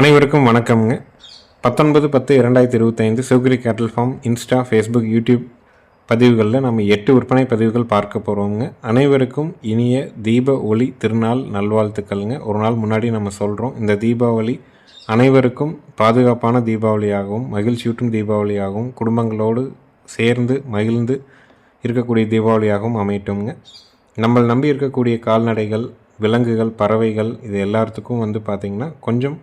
அனைவருக்கும் வணக்கம்ங்க. பத்தொன்பது பத்து இரண்டாயிரத்தி இருபத்தைந்து சிவகிரி கேட்டல் ஃபார்ம் இன்ஸ்டா ஃபேஸ்புக் யூடியூப் பதிவுகளில் நம்ம எட்டு விற்பனை பதிவுகள் பார்க்க போகிறோங்க அனைவருக்கும் இனிய தீப ஒளி திருநாள் நல்வாழ்த்துக்கள்ங்க. ஒரு நாள் முன்னாடி நம்ம சொல்கிறோம் இந்த தீபாவளி அனைவருக்கும் பாதுகாப்பான தீபாவளியாகவும் மகிழ்ச்சியூட்டும் தீபாவளியாகவும் குடும்பங்களோடு சேர்ந்து மகிழ்ந்து இருக்கக்கூடிய தீபாவளியாகவும் அமையட்டும்ங்க. நம்மளை நம்பி இருக்கக்கூடிய கால்நடைகள் விலங்குகள் பறவைகள் இது எல்லாத்துக்கும் வந்து பார்த்திங்கன்னா கொஞ்சம்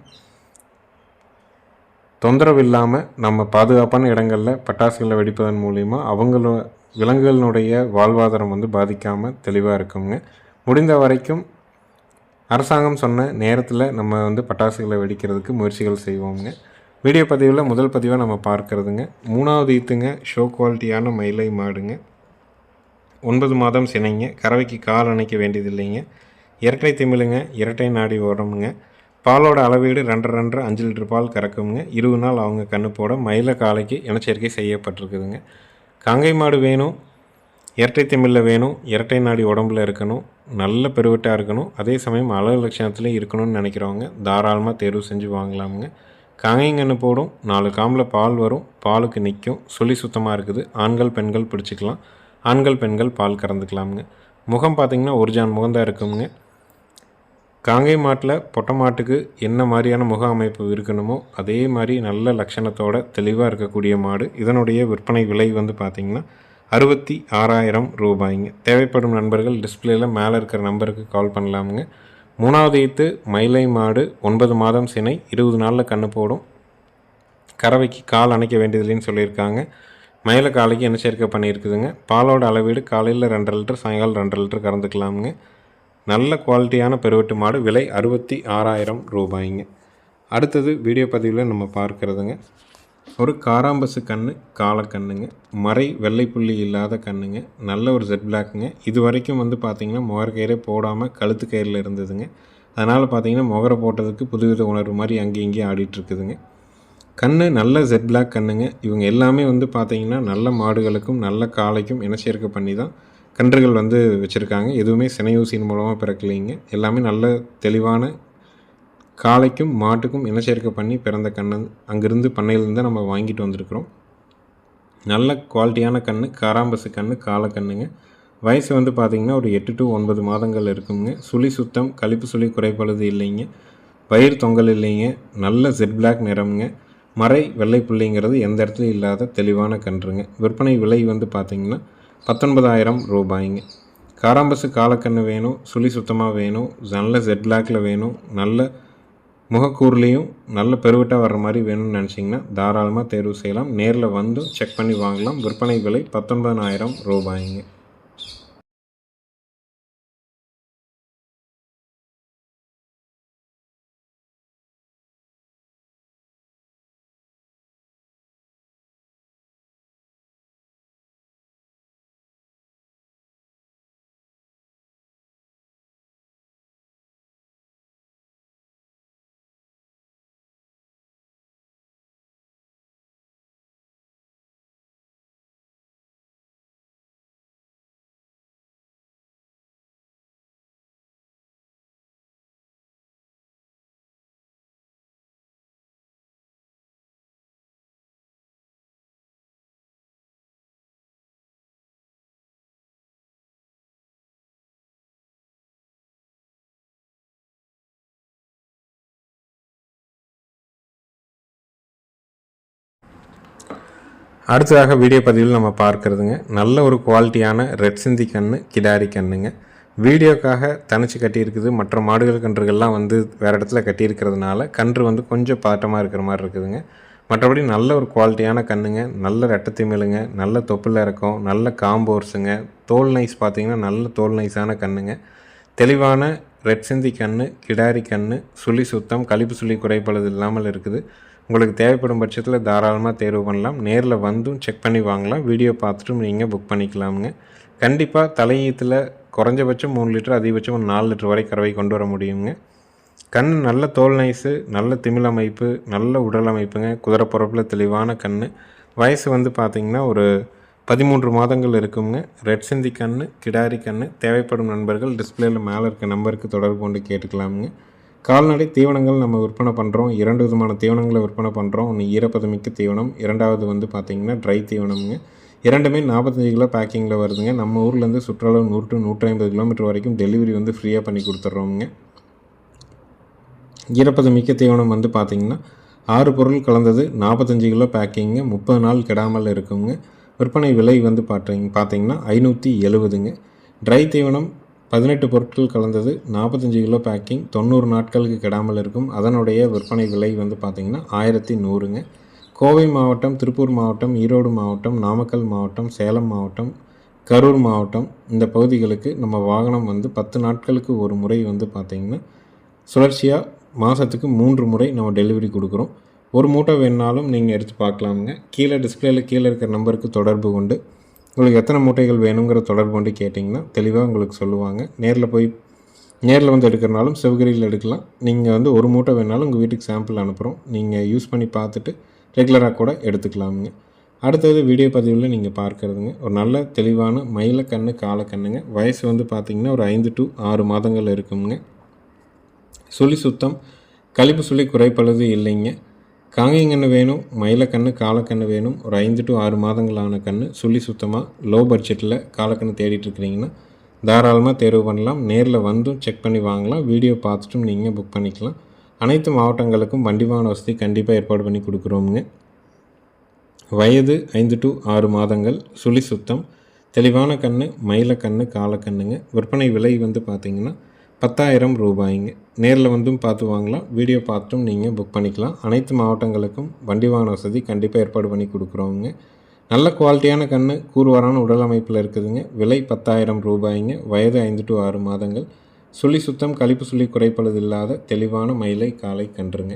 தொந்தரவு இல்லாமல் நம்ம பாதுகாப்பான இடங்களில் பட்டாசுகளை வெடிப்பதன் மூலிமா அவங்கள விலங்குகளினுடைய வாழ்வாதாரம் வந்து பாதிக்காமல் தெளிவாக இருக்குங்க. முடிந்த வரைக்கும் அரசாங்கம் சொன்ன நேரத்தில் நம்ம வந்து பட்டாசுகளை வெடிக்கிறதுக்கு முயற்சிகள் செய்வோங்க வீடியோ பதிவில் முதல் பதிவாக நம்ம பார்க்குறதுங்க. மூணாவது ஈத்துங்க ஷோ குவாலிட்டியான மயிலை மாடுங்க. ஒன்பது மாதம் சினைங்க. கறவைக்கு கால் அணைக்க வேண்டியதில்லைங்க. இரட்டை திமிழுங்க இரட்டை நாடி ஓடமுங்க பாலோட அளவீடு ரெண்டு ரெண்டரை அஞ்சு லிட்டர் பால் கறக்குங்க. இருபது நாள் அவங்க கண்ணு போட மயில காலைக்கு இனச்சேர்க்கை செய்யப்பட்டிருக்குதுங்க. காங்கை மாடு வேணும் இரட்டை திமிழில் வேணும் இரட்டை நாடி உடம்புல இருக்கணும் நல்ல பெருவிட்டாக இருக்கணும் அதே சமயம் அழகு லட்சணத்துலேயும் இருக்கணும்னு நினைக்கிறவங்க தாராளமாக தேர்வு செஞ்சு வாங்கலாமுங்க. காங்கைங்கன்று போடும் நாலு காம்பில் பால் வரும் பாலுக்கு நிற்கும் சுழி சுத்தமாக இருக்குது. ஆண்கள் பெண்கள் பிடிச்சிக்கலாம் ஆண்கள் பெண்கள் பால் கறந்துக்கலாமுங்க. முகம் பார்த்திங்கன்னா ஒரு ஜான் முகம் தான் இருக்குங்க காங்கை மாட்டில் பொட்டை மாட்டுக்கு என்ன மாதிரியான முக அமைப்பு இருக்கணுமோ அதே மாதிரி நல்ல லட்சணத்தோட தெளிவாக இருக்கக்கூடிய மாடு. இதனுடைய விற்பனை விலை வந்து பார்த்திங்கன்னா அறுபத்தி ஆறாயிரம் ரூபாய்ங்க. தேவைப்படும் நண்பர்கள் டிஸ்பிளேயில் மேலே இருக்கிற நம்பருக்கு கால் பண்ணலாமுங்க. மூணாவது ஈத்து மயிலை மாடு ஒன்பது மாதம் சினை இருபது நாளில் கண்ணு போடும். கறவைக்கு கால் அணைக்க வேண்டியதில்லைன்னு சொல்லியிருக்காங்க. மயில காலைக்கு என்ன சேர்க்கை பண்ணியிருக்குதுங்க. பாலோட அளவீடு காலையில் ரெண்டரை லிட்டர் சாயங்காலம் ரெண்டரை லிட்டர் கறந்துக்கலாமுங்க. நல்ல குவாலிட்டியான பெருவெட்டு மாடு விலை அறுபத்தி ஆறாயிரம் ரூபாய்ங்க. அடுத்தது வீடியோ பதிவில் நம்ம பார்க்குறதுங்க. ஒரு காராம்பசு கன்று காலக்கண்ணுங்க மறை வெள்ளைப்புள்ளி இல்லாத கண்ணுங்க. நல்ல ஒரு ஜெட் பிளாக்குங்க இது வரைக்கும் வந்து பார்த்திங்கன்னா முகர்கயிறே போடாமல் கழுத்து கயிறில் இருந்ததுங்க. அதனால் பார்த்தீங்கன்னா முகரை போட்டதுக்கு புதுவித உணர்வு மாதிரி அங்கேயும் இங்கேயும் ஆடிட்டுருக்குதுங்க. கண்ணு நல்ல ஜெட் பிளாக் கண்ணுங்க. இவங்க எல்லாமே வந்து பார்த்திங்கன்னா நல்ல மாடுகளுக்கும் நல்ல காளைக்கும் இனச்சேர்க்கை பண்ணி தான் கன்றுகள் வந்து வச்சுருக்காங்க. எதுவுமே சினையூசியின் மூலமாக பிறக்கலைங்க. எல்லாமே நல்ல தெளிவான காளைக்கும் மாட்டுக்கும் இனச்சேர்க்கை பண்ணி பிறந்த கண்ணு. அங்கேருந்து பண்ணையிலேருந்து நம்ம வாங்கிட்டு வந்திருக்கிறோம். நல்ல குவாலிட்டியான கன்று காராம்பசு கன்று காலக்கண்ணுங்க வயசு வந்து பார்த்திங்கன்னா ஒரு எட்டு டு ஒன்பது மாதங்கள் இருக்குங்க. சுழி சுத்தம் கழிப்பு சுழி குறைபாடு இல்லைங்க. பயிர் தொங்கல் இல்லைங்க. நல்ல ஜெட் பிளாக் நிறம்ங்க. மறை வெள்ளை புள்ளிங்கிறது எந்த இடத்துலையும் இல்லாத தெளிவான கன்றுங்க. விற்பனை விலை வந்து பார்த்திங்கன்னா பத்தொன்பதாயிரம் ரூபாய்ங்க. காராம்பசு காலக்கண்ணு வேணும் சுழி சுத்தமாக வேணும் நல்ல ஜெட் பிளாக்கில் வேணும் நல்ல முகக்கூர்லேயும் நல்ல பெருவிட்டாக வர்ற மாதிரி வேணும்னு நினச்சிங்கன்னா தாராளமாக தேர்வு செய்யலாம். நேரில் வந்து செக் பண்ணி வாங்கலாம். விற்பனை விலை பத்தொன்பதாயிரம் ரூபாய்ங்க. அடுத்ததாக வீடியோ பதிவில் நம்ம பார்க்குறதுங்க. நல்ல ஒரு குவாலிட்டியான ரெட் சிந்தி கன்று கிடாரி கன்றுங்க வீடியோக்காக தனிச்சு கட்டியிருக்குது. மற்ற மாடுகள் கன்றுகள்லாம் வந்து வேறு இடத்துல கட்டியிருக்கிறதுனால கன்று வந்து கொஞ்சம் பாட்டமாக இருக்கிற மாதிரி இருக்குதுங்க. மற்றபடி நல்ல ஒரு குவாலிட்டியான கண்ணுங்க. நல்ல ரெட்டத்திமிழுங்க நல்ல தொப்பில் இறக்கம். நல்ல காம்போர்ஸுங்க தோல் நைஸ் பார்த்திங்கன்னா நல்ல தோல் நைஸான கண்ணுங்க. தெளிவான ரெட் சிந்தி கன்று கிடாரி கன்று சுழி சுத்தம் கழிப்பு சுழி குறைபாடு இல்லாமல் இருக்குது. உங்களுக்கு தேவைப்படும் பட்சத்தில் தாராளமாக தேர்வு பண்ணலாம். நேரில் வந்தும் செக் பண்ணி வாங்கலாம். வீடியோ பார்த்துட்டும் நீங்கள் புக் பண்ணிக்கலாமுங்க. கண்டிப்பாக தலையீத்தில் குறைஞ்சபட்சம் மூணு லிட்டர் அதிகபட்சம் ஒரு நாலு லிட்டர் வரை கறவை கொண்டு வர முடியுங்க. கண் நல்ல தோல் நைஸு நல்ல திமிழ் அமைப்பு நல்ல உடல் அமைப்புங்க. குதிரை பொறப்பில் தெளிவான கண் வயசு வந்து பார்த்திங்கன்னா ஒரு பதிமூன்று மாதங்கள் இருக்குங்க. ரெட் சிந்தி கண் கிடாரி கண் தேவைப்படும் நண்பர்கள் டிஸ்பிளேயில் மேலே இருக்க நம்பருக்கு தொடர்பு கொண்டு கேட்டுக்கலாமுங்க. கால்நடை தீவனங்கள் நம்ம விற்பனை பண்ணுறோம் இரண்டு விதமான தீவனங்களை விற்பனை பண்ணுறோம் ஒன்று ஈரப்பதமிக்க தீவனம் இரண்டாவது வந்து பார்த்திங்கன்னா ட்ரை தீவனம்ங்க. இரண்டுமே நாற்பத்தஞ்சு கிலோ பேக்கிங்கில் வருதுங்க. நம்ம ஊர்லேருந்து சுற்றுலா நூறு டு நூற்றி ஐம்பது கிலோமீட்டர் வரைக்கும் டெலிவரி வந்து ஃப்ரீயாக பண்ணி கொடுத்துட்றோமுங்க. ஈரப்பதம் மிக்க தீவனம் வந்து பார்த்திங்கன்னா ஆறு பொருள் கலந்தது நாற்பத்தஞ்சு கிலோ பேக்கிங்கு முப்பது நாள் கெடாமல் இருக்குங்க. விற்பனை விலை வந்து பார்த்திங்க பார்த்தீங்கன்னா ஐநூற்றி எழுபதுங்க ட்ரை தீவனம் பதினெட்டு பொருட்கள் கலந்தது நாற்பத்தஞ்சு கிலோ பேக்கிங் தொண்ணூறு நாட்களுக்கு கெடாமல் இருக்கும். அதனுடைய விற்பனை விலை வந்து பார்த்திங்கன்னா ஆயிரத்தி நூறுங்க. கோவை மாவட்டம் திருப்பூர் மாவட்டம் ஈரோடு மாவட்டம் நாமக்கல் மாவட்டம் சேலம் மாவட்டம் கரூர் மாவட்டம் இந்த பகுதிகளுக்கு நம்ம வாகனம் வந்து பத்து நாட்களுக்கு ஒரு முறை வந்து பார்த்திங்கன்னா சுழற்சியாக மாதத்துக்கு மூன்று முறை நம்ம டெலிவரி கொடுக்குறோம். ஒரு மூட்டை வேணுனாலும் நீங்கள் எடுத்து பார்க்கலாமுங்க. கீழே டிஸ்பிளேயில் கீழே இருக்கிற நம்பருக்கு தொடர்பு கொண்டு உங்களுக்கு எத்தனை மூட்டைகள் வேணுங்கிற தொடர்பு வந்து கேட்டிங்கன்னா தெளிவாக உங்களுக்கு சொல்லுவாங்க. நேரில் போய் நேரில் வந்து எடுக்கிறனாலும் சிவகிரியில் எடுக்கலாம். நீங்கள் வந்து ஒரு மூட்டை வேணாலும் உங்கள் வீட்டுக்கு சாம்பிள் அனுப்புகிறோம் நீங்கள் யூஸ் பண்ணி பார்த்துட்டு ரெகுலராக கூட எடுத்துக்கலாமுங்க. அடுத்தது வீடியோ பதிவில் நீங்கள் பார்க்குறதுங்க. ஒரு நல்ல தெளிவான மயிலக்கண்ணு காலக்கண்ணுங்க வயசு வந்து பார்த்திங்கன்னா ஒரு ஐந்து டு ஆறு மாதங்கள் இருக்குங்க. சுழி சுத்தம் கழிப்பு சுழி குறைப்பழுது இல்லைங்க. காங்கைங்கன்று வேணும் மயிலக்கண்ணு காலக்கண்ணு வேணும். ஒரு ஐந்து டு ஆறு மாதங்களான கன்று சுள்ளி சுத்தமாக லோ பட்ஜெட்டில் காலக்கண்ணு தேடிட்டு இருக்கிறீங்கன்னா தாராளமாக தேர்வு பண்ணலாம். நேரில் வந்தும் செக் பண்ணி வாங்கலாம். வீடியோ பார்த்துட்டும் நீங்கள் புக் பண்ணிக்கலாம். அனைத்து மாவட்டங்களுக்கும் வண்டி வாகன வசதி கண்டிப்பாக ஏற்பாடு பண்ணி கொடுக்குறோமுங்க. வயது ஐந்து டு ஆறு மாதங்கள். சுழி சுத்தம். தெளிவான கன்று மயிலக்கண்ணு காலக்கண்ணுங்க. விற்பனை விலை வந்து பார்த்திங்கன்னா பத்தாயிரம் ரூபாய்ங்க நேரில் வந்தும் பார்த்து வாங்கலாம். வீடியோ பார்த்தும் நீங்கள் புக் பண்ணிக்கலாம். அனைத்து மாவட்டங்களுக்கும் வண்டி வாகன வசதி கண்டிப்பாக ஏற்பாடு பண்ணி கொடுக்குறோங்க நல்ல குவாலிட்டியான கண் கூறுவாரான உடல் அமைப்பில் இருக்குதுங்க. விலை பத்தாயிரம் ரூபாய்ங்க. வயது ஐந்து டு ஆறு மாதங்கள். சுழி சுத்தம் கழிப்பு சுழி குறைப்பழுது இல்லாத தெளிவான மயிலை காலை கன்றுங்க.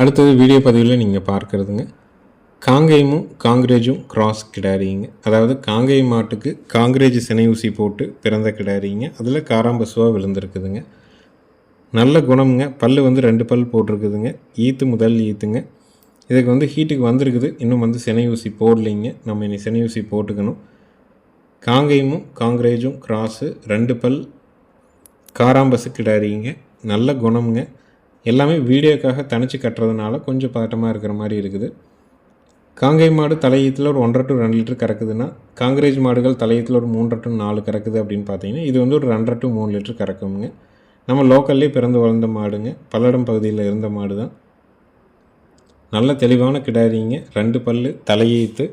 அடுத்தது வீடியோ பதிவில் நீங்கள் பார்க்குறதுங்க. காங்கேயமும் காங்கிரேஜும் கிராஸ் கிடாரிங்க. அதாவது காங்கேய மாட்டுக்கு காங்கிரேஜ் சினை ஊசி போட்டு பிறந்த கிடாரிங்க. அதில் காராம்பசுவாக விழுந்திருக்குதுங்க. நல்ல குணமுங்க. பல் வந்து ரெண்டு பல் போட்டிருக்குதுங்க. ஈத்து முதல் ஈத்துங்க. இதுக்கு வந்து ஹீட்டுக்கு வந்திருக்குது. இன்னும் வந்து சினை ஊசி போடலைங்க. நம்ம இனி சினை ஊசி போட்டுக்கணும். காங்கேயமும் காங்கிரேஜும் கிராஸு ரெண்டு பல் காராம்பசு கிடாரிங்க. நல்ல குணமுங்க. எல்லாமே வீடியோக்காக தனிச்சு கட்டுறதுனால கொஞ்சம் பதட்டமாக இருக்கிற மாதிரி இருக்குது. காங்கை மாடு தலையீத்தில் ஒரு ஒன்றரை டு ரெண்டு லிட்டர் கறக்குதுன்னா காங்கிரேஜ் மாடுகள் தலையீத்தில் ஒரு மூன்றரை டு நாலு கறக்குது அப்படின்னு பார்த்தீங்கன்னா இது வந்து ஒரு ரெண்டரை டு மூணு லிட்டர் கறக்குங்க. நம்ம லோக்கல்லே பிறந்து வளர்ந்த மாடுங்க. பல்லடம் பகுதியில் இருந்த மாடு தான் நல்ல தெளிவான கிடாரிங்க. ரெண்டு பல் தலையீத்து.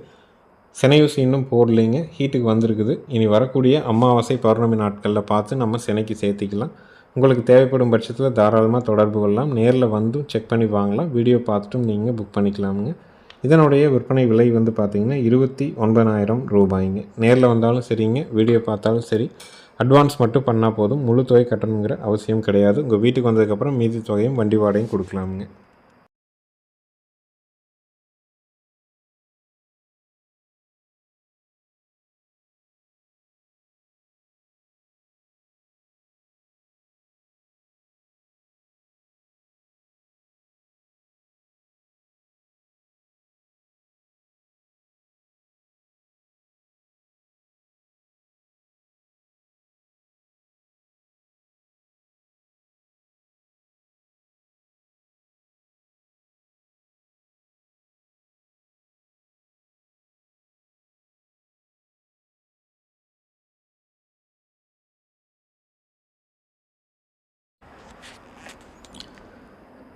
சினையூசி இன்னும் போடலைங்க. ஹீட்டுக்கு வந்திருக்குது. இனி வரக்கூடிய அமாவாசை பௌர்ணமி நாட்களில் பார்த்து நம்ம சினைக்கு சேர்த்திக்கலாம். உங்களுக்கு தேவைப்படும் பட்சத்தில் தாராளமாக தொடர்பு கொள்ளலாம். நேரில் வந்தும் செக் பண்ணி வாங்கலாம். வீடியோ பார்த்துட்டும் நீங்கள் புக் பண்ணிக்கலாமுங்க. இதனுடைய விற்பனை விலை வந்து பார்த்திங்கன்னா இருபத்தி ஒன்பதாயிரம் ரூபாய்ங்க. நேரில் வந்தாலும் சரிங்க வீடியோ பார்த்தாலும் சரி. அட்வான்ஸ் மட்டும் பண்ணால் போதும். முழு தொகை கட்டணுங்கிற அவசியம் கிடையாது. உங்கள் வீட்டுக்கு வந்ததுக்கப்புறம் மீதி தொகையும் வண்டி வாடகையும் கொடுக்கலாமுங்க.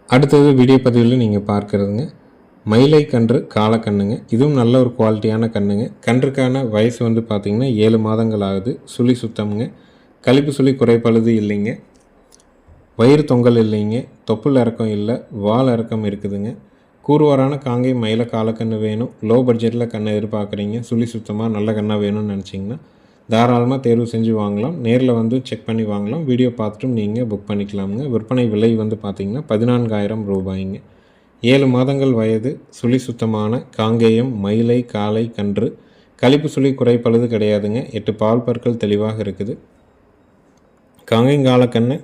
அடுத்தது வீடியோ பதிவில் நீங்கள் பார்க்குறதுங்க. மயிலை கன்று காலக்கண்ணுங்க இதுவும் நல்ல ஒரு குவாலிட்டியான கண்ணுங்க. கன்றுக்கான வயசு வந்து பார்த்திங்கன்னா ஏழு மாதங்கள் ஆகுது. சுழி சுத்தம்ங்க. கழிப்பு சுழி குறைப்பழுது இல்லைங்க. வயிறு தொங்கல் இல்லைங்க. தொப்புள் இறக்கம் இல்லை. வால் இறக்கம் இருக்குதுங்க. கூறுவாரான காங்கை மயில காலக்கன்று வேணும். லோ பட்ஜெட்டில் கண்ணை எதிர்பார்க்குறீங்க. சுழி சுத்தமாக நல்ல கண்ணாக வேணும்னு நினச்சிங்கன்னா தாராளமாக தேர்வு செஞ்சு வாங்கலாம். நேரில் வந்து செக் பண்ணி வாங்கலாம். வீடியோ பார்த்துட்டும் நீங்கள் புக் பண்ணிக்கலாமுங்க. விற்பனை விலை வந்து பார்த்திங்கன்னா பதினான்காயிரம் ரூபாய்ங்க. ஏழு மாதங்கள் வயது சுழி சுத்தமான காங்கேயம் மயிலை காலை கன்று. கழிப்பு சுழி குறைப்பழுது கிடையாதுங்க. எட்டு பால் பற்கள் தெளிவாக இருக்குது. காங்கைங்கால கண்ணு.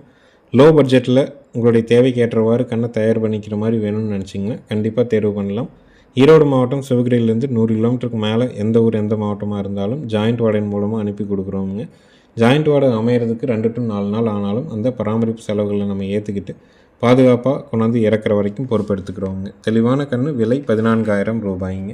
லோ பட்ஜெட்டில் உங்களுடைய தேவைக்கு ஏற்றவாறு கண்ணை தயார் பண்ணிக்கிற மாதிரி வேணும்னு நினச்சிங்கன்னா கண்டிப்பாக தேர்வு பண்ணலாம். ஈரோடு மாவட்டம் சிவகிரியிலேருந்து நூறு கிலோமீட்டருக்கு மேலே எந்த ஊர் எந்த மாவட்டமாக இருந்தாலும் ஜாயிண்ட் வார்டன் மூலமாக அனுப்பி கொடுக்குறோங்க ஜாயிண்ட் வார்டு அமையிறதுக்கு ரெண்டு டு நாலு நாள் ஆனாலும் அந்த பராமரிப்பு செலவுகளை நம்ம ஏற்றுக்கிட்டு பாதுகாப்பாக கொண்டாந்து இறக்குற வரைக்கும் பொறுப்பெடுத்துக்கிறோங்க தெளிவான கன்று விலை பதினான்காயிரம் ரூபாய்ங்க.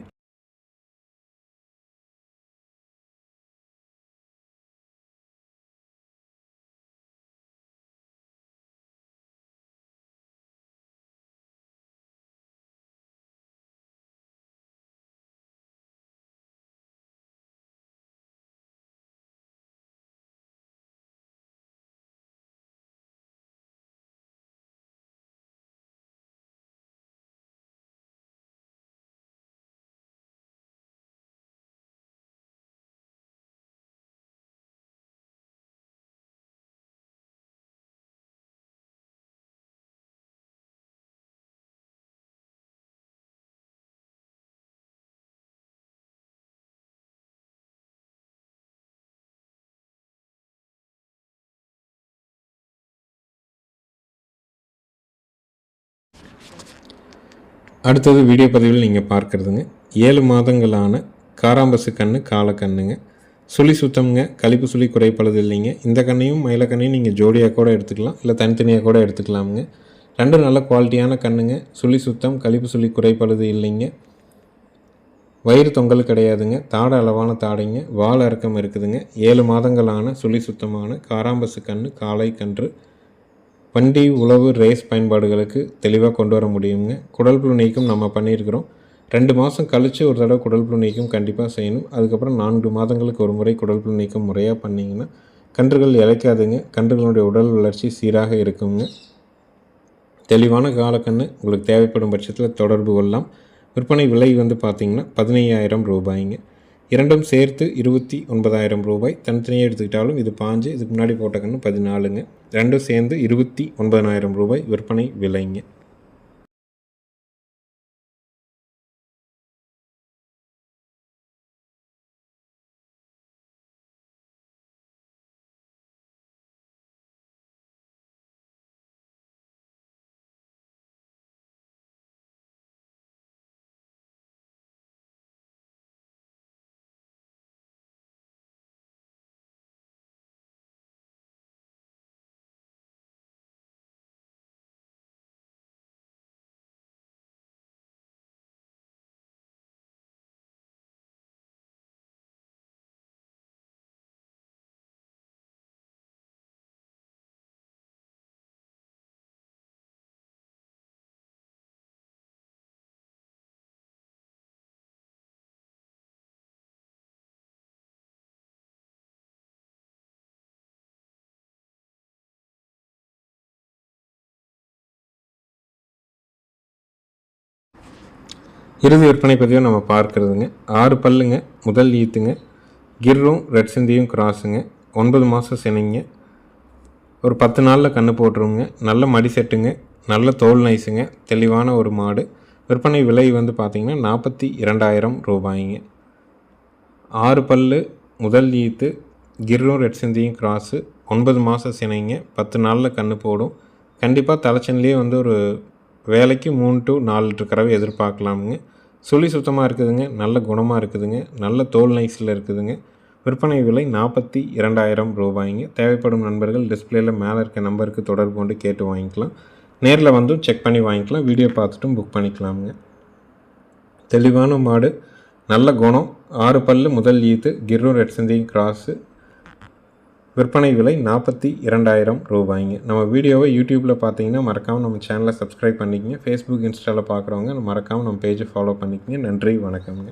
அடுத்தது வீடியோ பதிவில் நீங்கள் பார்க்குறதுங்க. ஏழு மாதங்களான காராம்பசு கன்று காலக்கண்ணுங்க சுழி சுத்தம்ங்க கழிப்பு சுழி குறைப்பளது இல்லைங்க. இந்த கண்ணையும் மயிலக்கண்ணையும் நீங்கள் ஜோடியாக கூட எடுத்துக்கலாம். இல்லை தனித்தனியாக கூட எடுத்துக்கலாமுங்க. ரெண்டும் நல்ல குவாலிட்டியான கண்ணுங்க. சுழி சுத்தம் கழிப்பு சுழி குறைப்பழுது இல்லைங்க. வயிறு தொங்கல் கிடையாதுங்க. தாடை அளவான தாடைங்க. வால் இறக்கம் இருக்குதுங்க. ஏழு மாதங்களான சுழி சுத்தமான காராம்பசு கன்று காளை கன்று வண்டி உழவு ரேஸ் பயன்பாடுகளுக்கு தெளிவாக கொண்டு வர முடியுங்க குடல் புழு நீக்கம் நம்ம பண்ணியிருக்கிறோம். ரெண்டு மாதம் கழித்து ஒரு தடவை குடல் புழு நீக்கம் கண்டிப்பாக செய்யணும். அதுக்கப்புறம் நான்கு மாதங்களுக்கு ஒரு முறை குடல் புழு நீக்கம் முறையாக பண்ணிங்கன்னா கன்றுகள் இழைக்காதுங்க. கன்றுகளுடைய உடல் வளர்ச்சி சீராக இருக்குங்க. தெளிவான காலக்கன்று உங்களுக்கு தேவைப்படும் பட்சத்தில் தொடர்பு கொள்ளலாம். விற்பனை விலை வந்து பார்த்திங்கன்னா பதினையாயிரம் ரூபாய்ங்க. இரண்டும் சேர்த்து இருபத்தி ஒன்பதாயிரம் ரூபாய். தனித்தனியாக எடுத்துக்கிட்டாலும் இது பாஞ்சு இதுக்கு முன்னாடி போட்ட கன்று பதினாலுங்க. ரெண்டும் சேர்ந்து இருபத்தி ஒன்பதாயிரம் ரூபாய் விற்பனை விலைங்க. இறுதி விற்பனை பதிவை நம்ம பார்க்குறதுங்க. ஆறு பல்லுங்க முதல் ஈத்துங்க. கிர்ரும் ரெட் சிந்தியும் கிராஸுங்க. ஒன்பது மாதம் சினைங்க. ஒரு பத்து நாளில் கன்று போட்டுருங்க நல்ல மடி செட்டுங்க. நல்ல தோல் நைஸுங்க. தெளிவான ஒரு மாடு. விற்பனை விலை வந்து பார்த்திங்கன்னா நாற்பத்தி இரண்டாயிரம் ரூபாய்ங்க. ஆறு பல்லு முதல் ஈத்து கிர்ரும் ரெட் சிந்தியும் கிராஸு. ஒன்பது மாதம் சினைங்க. பத்து நாளில் கன்று போடும். கண்டிப்பாக தலைச்சன்லேயே வந்து ஒரு வேலைக்கு மூணு டு நாலு லிட்டர் கறவை எதிர்பார்க்கலாமுங்க. சுழி சுத்தமாக இருக்குதுங்க நல்ல குணமாக இருக்குதுங்க நல்ல தோல் நைஸில் இருக்குதுங்க. விற்பனை விலை நாற்பத்தி இரண்டாயிரம் ரூபாய்ங்க. தேவைப்படும் நண்பர்கள் டிஸ்பிளேயில் மேலே இருக்க நம்பருக்கு தொடர்பு கொண்டு கேட்டு வாங்கிக்கலாம். நேரில் வந்து செக் பண்ணி வாங்கிக்கலாம். வீடியோ பார்த்துட்டும் புக் பண்ணிக்கலாமுங்க. தெளிவான மாடு நல்ல குணம் ஆறு பல்லு முதல் ஈத்து கிர்ரூர் எட்சந்தி கிராஸு விற்பனை விலை நாற்பத்தி இரண்டாயிரம் ரூபாய்ங்க. நம்ம வீடியோவை யூடியூப்பில் பார்த்தீங்கன்னா மறக்காமல் நம்ம சேனலை சப்ஸ்கிரைப் பண்ணிக்கங்க. ஃபேஸ்புக் இன்ஸ்டாவில் பார்க்குறவங்க மறக்காமல் நம்ம பேஜை ஃபாலோ பண்ணிக்கங்க. நன்றி வணக்கம்ங்க.